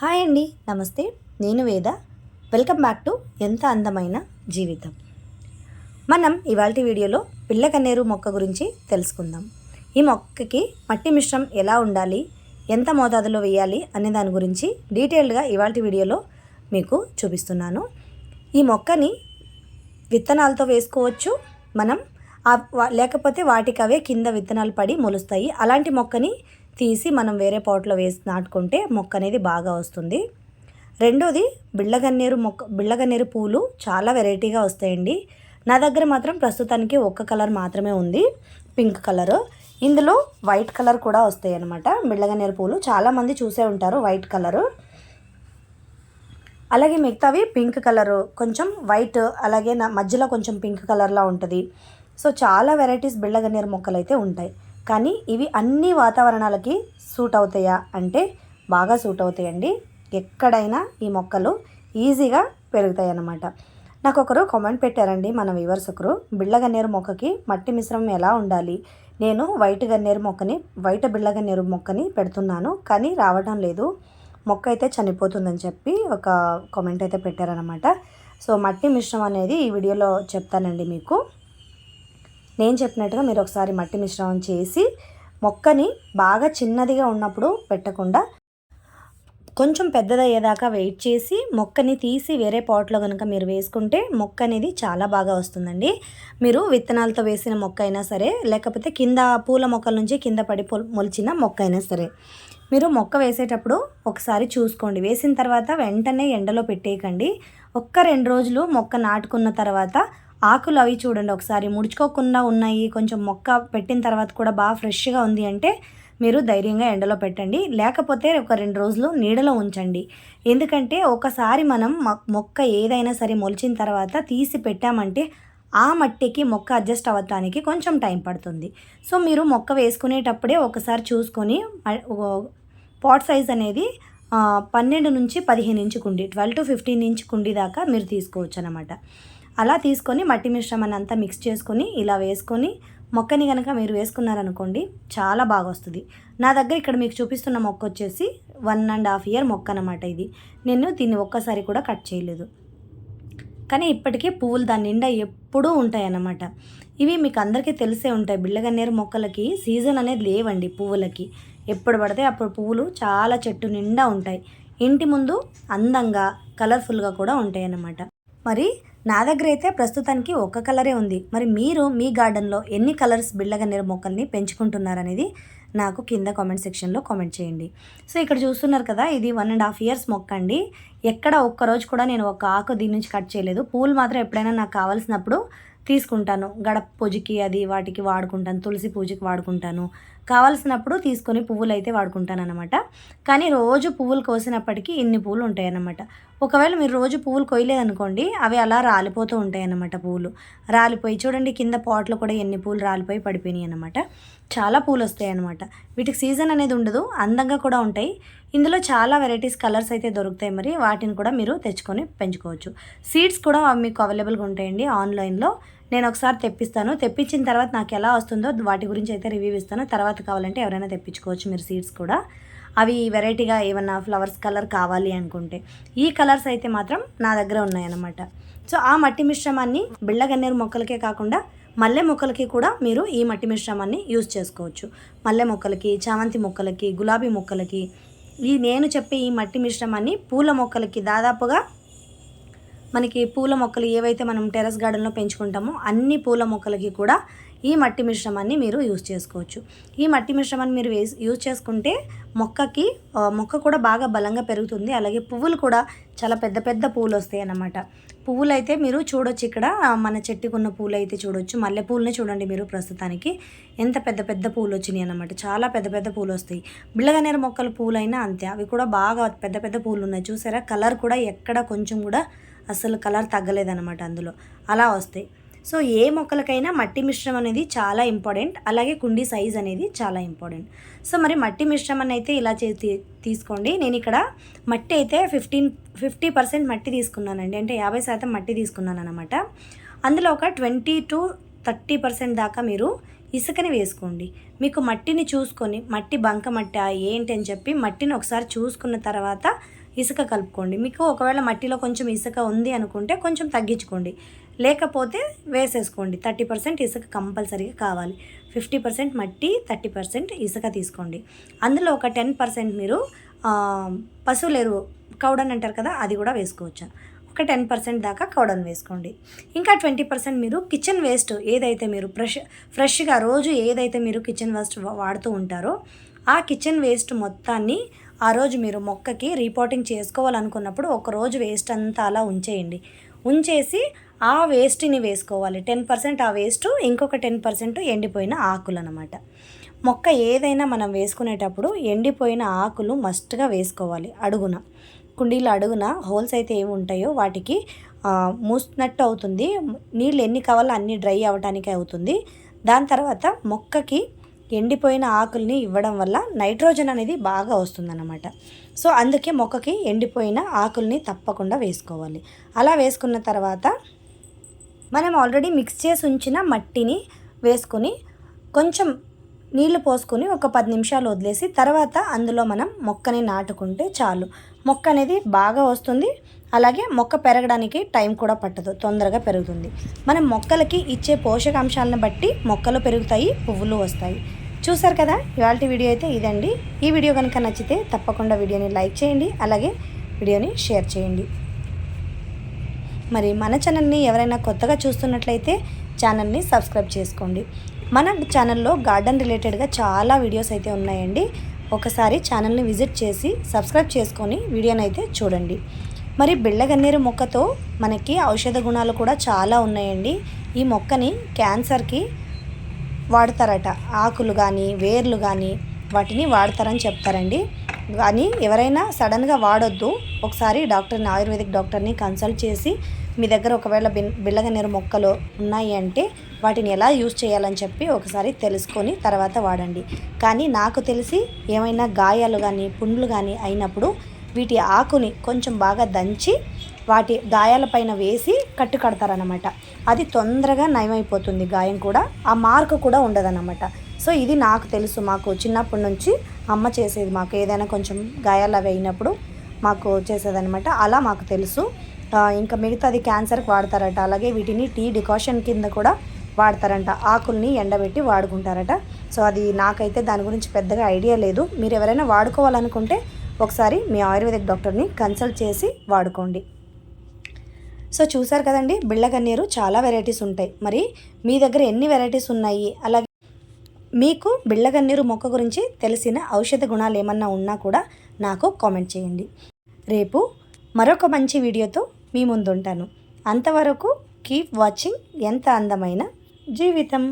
Hi అండి నమస్తే. నేను వేద. వెల్కమ్ బ్యాక్ టు ఎంత అందమైన జీవితం. మనం ఇవాళ వీడియోలో పిల్లకన్నేరు మొక్క గురించి తెలుసుకుందాం. ఈ మొక్కకి మట్టి మిశ్రం ఎలా ఉండాలి ఎంత మోతాదులో వేయాలి అనే దాని గురించి డీటెయిల్డ్గా ఇవాళ వీడియోలో మీకు చూపిస్తున్నాను. ఈ మొక్కని విత్తనాలతో వేసుకోవచ్చు. మనం లేకపోతే వాటికి అవే కింద విత్తనాలు పడి మొలుస్తాయి. అలాంటి మొక్కని తీసి మనం వేరే పాట్లో వేసి నాటుకుంటే మొక్క అనేది బాగా వస్తుంది. రెండోది బిళ్ళగన్నేరు మొక్క బిళ్ళగన్నేరు పూలు చాలా వెరైటీగా వస్తాయండి. నా దగ్గర మాత్రం ప్రస్తుతానికి ఒక్క కలర్ మాత్రమే ఉంది పింక్ కలర్. ఇందులో వైట్ కలర్ కూడా వస్తాయి అన్నమాట బిళ్ళగన్నేరు పూలు చాలామంది చూసే ఉంటారు వైట్ కలరు. అలాగే మిగతావి పింక్ కలరు కొంచెం వైట్ అలాగే నా మధ్యలో కొంచెం పింక్ కలర్లా ఉంటుంది. సో చాలా వెరైటీస్ బిళ్ళగన్నేరు మొక్కలు అయితే ఉంటాయి. కానీ ఇవి అన్ని వాతావరణాలకి సూట్ అవుతాయా? అంటే బాగా సూట్ అవుతాయండి. ఎక్కడైనా ఈ మొక్కలు ఈజీగా పెరుగుతాయి అన్నమాట నాకు ఒకరు కామెంట్ పెట్టారండి మన వ్యూవర్స్ ఒకరు. బిళ్ళగన్నేరు మొక్కకి మట్టి మిశ్రమం ఎలా ఉండాలి? నేను వైట్ గన్నేరు మొక్కని వైట్ బిళ్ళగన్నేరు మొక్కని పెడుతున్నాను కానీ రావడం లేదు. మొక్క అయితే చనిపోతుందని చెప్పి ఒక కామెంట్ అయితే పెట్టారనమాట సో మట్టి మిశ్రమం అనేది ఈ వీడియోలో చెప్తానండి మీకు. నేను చెప్పినట్టుగా మీరు ఒకసారి మట్టి మిశ్రమం చేసి మొక్కని బాగా చిన్నదిగా ఉన్నప్పుడు పెట్టకుండా కొంచెం పెద్దదయ్యేదాకా వెయిట్ చేసి మొక్కని తీసి వేరే పాట్లో కనుక మీరు వేసుకుంటే మొక్క అనేది చాలా బాగా వస్తుందండి. మీరు విత్తనాలతో వేసిన మొక్క అయినా సరే లేకపోతే కింద పూల మొక్కల నుంచి కింద పడి మొలిచిన మొక్క అయినా సరే మీరు మొక్క వేసేటప్పుడు ఒకసారి చూసుకోండి. వేసిన తర్వాత వెంటనే ఎండలో పెట్టేయకండి. ఒక్క రెండు రోజులు మొక్క నాటుకున్న తర్వాత ఆకులు అవి చూడండి ఒకసారి. ముడుచుకోకుండా ఉన్నాయి. కొంచెం మొక్క పెట్టిన తర్వాత కూడా బాగా ఫ్రెష్గా ఉంది అంటే మీరు ధైర్యంగా ఎండలో పెట్టండి. లేకపోతే ఒక రెండు రోజులు నీడలో ఉంచండి. ఎందుకంటే ఒకసారి మనం మొక్క ఏదైనా సరే మొలిచిన తర్వాత తీసి పెట్టామంటే ఆ మట్టికి మొక్క అడ్జస్ట్ అవ్వటానికి కొంచెం టైం పడుతుంది. సో మీరు మొక్క వేసుకునేటప్పుడే ఒకసారి చూసుకొని పాట్ సైజ్ అనేది పన్నెండు నుంచి పదిహేను ఇంచు కుండి ట్వెల్వ్ టు ఫిఫ్టీన్ ఇంచ్ కుండి దాకా మీరు తీసుకోవచ్చు అనమాట అలా తీసుకొని మట్టి మిశ్రమాన్ని అంతా మిక్స్ చేసుకొని ఇలా వేసుకొని మొక్కని కనుక మీరు వేసుకున్నారనుకోండి చాలా బాగా వస్తుంది నా దగ్గర ఇక్కడ మీకు చూపిస్తున్న మొక్క వచ్చేసి వన్ అండ్ హాఫ్ ఇయర్ మొక్క అనమాట ఇది. నేను దీన్ని ఒక్కసారి కూడా కట్ చేయలేదు. కానీ ఇప్పటికీ పువ్వులు దాని నిండా ఎప్పుడూ ఉంటాయి అన్నమాట ఇవి మీకు అందరికీ తెలిసే ఉంటాయి. బిళ్ళగన్నేరు మొక్కలకి సీజన్ అనేది లేవండి పువ్వులకి. ఎప్పుడు పడితే అప్పుడు పువ్వులు చాలా చెట్టు నిండా ఉంటాయి. ఇంటి ముందు అందంగా కలర్ఫుల్గా కూడా ఉంటాయి అన్నమాట మరి నా దగ్గర అయితే ప్రస్తుతానికి ఒక కలరే ఉంది. మరి మీరు మీ గార్డెన్లో ఎన్ని కలర్స్ బిళ్ళగన్నేరు మొక్కల్ని పెంచుకుంటున్నారనేది నాకు కింద కామెంట్ సెక్షన్లో కామెంట్ చేయండి. సో ఇక్కడ చూస్తున్నారు కదా ఇది వన్ అండ్ హాఫ్ ఇయర్స్ మొక్క అండి. ఎక్కడ ఒక్క రోజు కూడా నేను ఒక ఆకు దీని నుంచి కట్ చేయలేదు. పూలు మాత్రం ఎప్పుడైనా నాకు కావాల్సినప్పుడు తీసుకుంటాను. గడప పూజకి అది వాటికి వాడుకుంటాను. తులసి పూజకి వాడుకుంటాను. కావాల్సినప్పుడు తీసుకొని పువ్వులు అయితే వాడుకుంటాను అనమాట కానీ రోజు పువ్వులు కోసినప్పటికీ ఇన్ని పువ్వులు ఉంటాయి అన్నమాట ఒకవేళ మీరు రోజు పువ్వులు కొయ్యలేదనుకోండి అవి అలా రాలిపోతూ ఉంటాయి అన్నమాట పువ్వులు రాలిపోయి చూడండి కింద పాట్లో కూడా ఎన్ని పూలు రాలిపోయి పడిపోయినాయి అనమాట చాలా పూలు వస్తాయి అన్నమాట వీటికి సీజన్ అనేది ఉండదు అందంగా కూడా ఉంటాయి. ఇందులో చాలా వెరైటీస్ కలర్స్ అయితే దొరుకుతాయి మరి. వాటిని కూడా మీరు తెచ్చుకొని పెంచుకోవచ్చు. సీడ్స్ కూడా మీకు అవైలబుల్గా ఉంటాయండి ఆన్లైన్లో. నేను ఒకసారి తెప్పిస్తాను. తెప్పించిన తర్వాత నాకు ఎలా వస్తుందో వాటి గురించి అయితే రివ్యూ ఇస్తాను. తర్వాత కావాలంటే ఎవరైనా తెప్పించుకోవచ్చు మీరు సీడ్స్ కూడా. అవి వెరైటీగా ఏమన్నా ఫ్లవర్స్ కలర్ కావాలి అనుకుంటే. ఈ కలర్స్ అయితే మాత్రం నా దగ్గర ఉన్నాయన్నమాట. సో ఆ మట్టి మిశ్రమాన్ని బిళ్ళగన్నేరు మొక్కలకే కాకుండా మల్లె మొక్కలకి కూడా మీరు ఈ మట్టి మిశ్రమాన్ని యూజ్ చేసుకోవచ్చు. మల్లె మొక్కలకి చామంతి మొక్కలకి గులాబీ మొక్కలకి. ఈ నేను చెప్పే ఈ మట్టి మిశ్రమాన్ని పూల మొక్కలకి దాదాపుగా మనకి పూల మొక్కలు ఏవైతే మనం టెర్రస్ గార్డెన్లో పెంచుకుంటామో అన్ని పూల మొక్కలకి కూడా ఈ మట్టి మిశ్రమాన్ని మీరు యూజ్ చేసుకోవచ్చు. ఈ మట్టి మిశ్రమాన్ని మీరు వేసి యూజ్ చేసుకుంటే మొక్కకి మొక్క కూడా బాగా బలంగా పెరుగుతుంది. అలాగే పువ్వులు కూడా చాలా పెద్ద పెద్ద పువ్వులు వస్తాయి అన్నమాట. పువ్వులు అయితే మీరు చూడొచ్చు ఇక్కడ మన చెట్టుకున్న పూలు అయితే చూడొచ్చు. మల్లెపూలనే చూడండి మీరు ప్రస్తుతానికి. ఎంత పెద్ద పెద్ద పూలు వచ్చినాయి అన్నమాట. చాలా పెద్ద పెద్ద పూలు వస్తాయి. బిళ్ళగన్నేరు మొక్కల పూలైనా అంతే. అవి కూడా బాగా పెద్ద పెద్ద పూలు ఉన్నాయి. చూసారా? కలర్ కూడా ఎక్కడ కొంచెం కూడా అసలు కలర్ తగ్గలేదన్నమాట అందులో. అలా వస్తాయి. సో ఏ మొక్కలకైనా మట్టి మిశ్రమం అనేది చాలా ఇంపార్టెంట్. అలాగే కుండీ సైజ్ అనేది చాలా ఇంపార్టెంట్. సో మరి మట్టి మిశ్రమాన్ని అయితే ఇలా చే తీ- తీసుకోండి. నేను ఇక్కడ మట్టి అయితే ఫిఫ్టీన్ ఫిఫ్టీ పర్సెంట్ మట్టి తీసుకున్నానండి. అంటే యాభై శాతం మట్టి తీసుకున్నాను అనమాట అందులో ఒక ట్వంటీ టు థర్టీ పర్సెంట్ దాకా మీరు ఇసుకని వేసుకోండి. మీకు మట్టిని చూసుకొని మట్టి బంక మట్టి ఏంటి అని చెప్పి మట్టిని ఒకసారి చూసుకున్న తర్వాత ఇసుక కలుపుకోండి. మీకు ఒకవేళ మట్టిలో కొంచెం ఇసుక ఉంది అనుకుంటే కొంచెం తగ్గించుకోండి. లేకపోతే వేసేసుకోండి. థర్టీ పర్సెంట్ ఇసుక కంపల్సరీగా కావాలి. ఫిఫ్టీ పర్సెంట్ మట్టి థర్టీ పర్సెంట్ ఇసుక తీసుకోండి. అందులో ఒక టెన్ పర్సెంట్ మీరు ఆ, పశువుల ఎరువు కౌడన్ అంటారు కదా అది కూడా వేసుకోవచ్చు. ఒక టెన్ పర్సెంట్ దాకా కౌడన్ వేసుకోండి. ఇంకా ట్వంటీ పర్సెంట్ మీరు కిచెన్ వేస్ట్ ఏదైతే మీరు ఫ్రెష్ ఫ్రెష్గా రోజు ఏదైతే మీరు కిచెన్ వేస్ట్ వాడుతూ ఉంటారో ఆ కిచెన్ వేస్ట్ మొత్తాన్ని ఆ రోజు మీరు మొక్కకి రిపోర్టింగ్ చేసుకోవాలనుకున్నప్పుడు ఒక రోజు వేస్ట్ అంతా అలా ఉంచేయండి. ఉంచేసి ఆ వేస్ట్ని వేసుకోవాలి. టెన్ పర్సెంట్ ఆ వేస్ట్ ఇంకొక టెన్ పర్సెంట్ ఎండిపోయిన ఆకులు అనమాట మొక్క ఏదైనా మనం వేసుకునేటప్పుడు ఎండిపోయిన ఆకులు మస్ట్గా వేసుకోవాలి. అడుగున. కుండీలు అడుగున హోల్స్ అయితే ఏమి ఉంటాయో వాటికి మూసినట్టు అవుతుంది. నీళ్ళు ఎన్ని కావాలో అన్ని డ్రై అవ్వడానికి అవుతుంది. దాని తర్వాత మొక్కకి ఎండిపోయిన ఆకుల్ని ఇవ్వడం వల్ల నైట్రోజన్ అనేది బాగా వస్తుందన్నమాట. సో అందుకే మొక్కకి ఎండిపోయిన ఆకుల్ని తప్పకుండా వేసుకోవాలి. అలా వేసుకున్న తర్వాత మనం ఆల్రెడీ మిక్స్ చేసి ఉంచిన మట్టిని వేసుకొని కొంచెం నీళ్ళు పోసుకొని ఒక పది నిమిషాలు వదిలేసి తర్వాత అందులో మనం మొక్కని నాటుకుంటే చాలు. మొక్క అనేది బాగా వస్తుంది. అలాగే మొక్క పెరగడానికి టైం కూడా పట్టదు తొందరగా పెరుగుతుంది. మనం మొక్కలకి ఇచ్చే పోషకాంశాలను బట్టి మొక్కలు పెరుగుతాయి పువ్వులు వస్తాయి. చూసారు కదా? ఇవాళ వీడియో అయితే ఇదండి. ఈ వీడియో కనుక నచ్చితే తప్పకుండా వీడియోని లైక్ చేయండి అలాగే వీడియోని షేర్ చేయండి. మరి మన ఛానల్ని ఎవరైనా కొత్తగా చూస్తున్నట్లయితే ఛానల్ని సబ్స్క్రైబ్ చేసుకోండి. మన ఛానల్లో గార్డెన్ రిలేటెడ్గా చాలా వీడియోస్ అయితే ఉన్నాయండి. ఒకసారి ఛానల్ని విజిట్ చేసి సబ్స్క్రైబ్ చేసుకొని వీడియోని అయితే చూడండి. మరి బిళ్ళగన్నేరు మొక్కతో మనకి ఔషధ గుణాలు కూడా చాలా ఉన్నాయండి. ఈ మొక్కని క్యాన్సర్కి వాడతారట. ఆకులు కానీ వేర్లు కానీ వాటిని వాడతారని చెప్తారండి. కానీ ఎవరైనా సడన్గా వాడొద్దు. ఒకసారి డాక్టర్ని ఆయుర్వేదిక్ డాక్టర్ని కన్సల్ట్ చేసి మీ దగ్గర ఒకవేళ బిన్ బిళ్ళగన్నేరు మొక్కలు ఉన్నాయి అంటే వాటిని ఎలా యూజ్ చేయాలని చెప్పి ఒకసారి తెలుసుకొని తర్వాత వాడండి. కానీ నాకు తెలిసి ఏమైనా గాయాలు కానీ పుండ్లు కానీ అయినప్పుడు వీటి ఆకుని కొంచెం బాగా దంచి వాటి గాయాలపైన వేసి కట్టు కడతారనమాట అది తొందరగా నయమైపోతుంది గాయం కూడా. ఆ మార్క్ కూడా ఉండదన్నమాట. సో ఇది నాకు తెలుసు. మాకు చిన్నప్పటి నుంచి అమ్మ చేసేది మాకు. ఏదైనా కొంచెం గాయాలు అవి అయినప్పుడు మాకు చేసేదనమాట అలా మాకు తెలుసు. ఇంకా మిగతాది క్యాన్సర్కి వాడతారట. అలాగే వీటిని టీ డికాషన్ కింద కూడా వాడతారంట. ఆకుల్ని ఎండబెట్టి వాడుకుంటారట. సో అది నాకైతే దాని గురించి పెద్దగా ఐడియా లేదు. మీరు ఎవరైనా వాడుకోవాలనుకుంటే ఒకసారి మీ ఆయుర్వేదిక్ డాక్టర్ని కన్సల్ట్ చేసి వాడుకోండి. సో చూసారు కదండి బిళ్ళగన్నీరు చాలా వెరైటీస్ ఉంటాయి. మరి మీ దగ్గర ఎన్ని వెరైటీస్ ఉన్నాయి? అలాగే మీకు బిళ్ళగన్నీరు మొక్క గురించి తెలిసిన ఔషధ గుణాలు ఏమన్నా ఉన్నా కూడా నాకు కామెంట్ చేయండి. రేపు మరొక మంచి వీడియోతో మీ ముందుంటాను. అంతవరకు కీప్ వాచింగ్ ఎంత అందమైన జీవితం!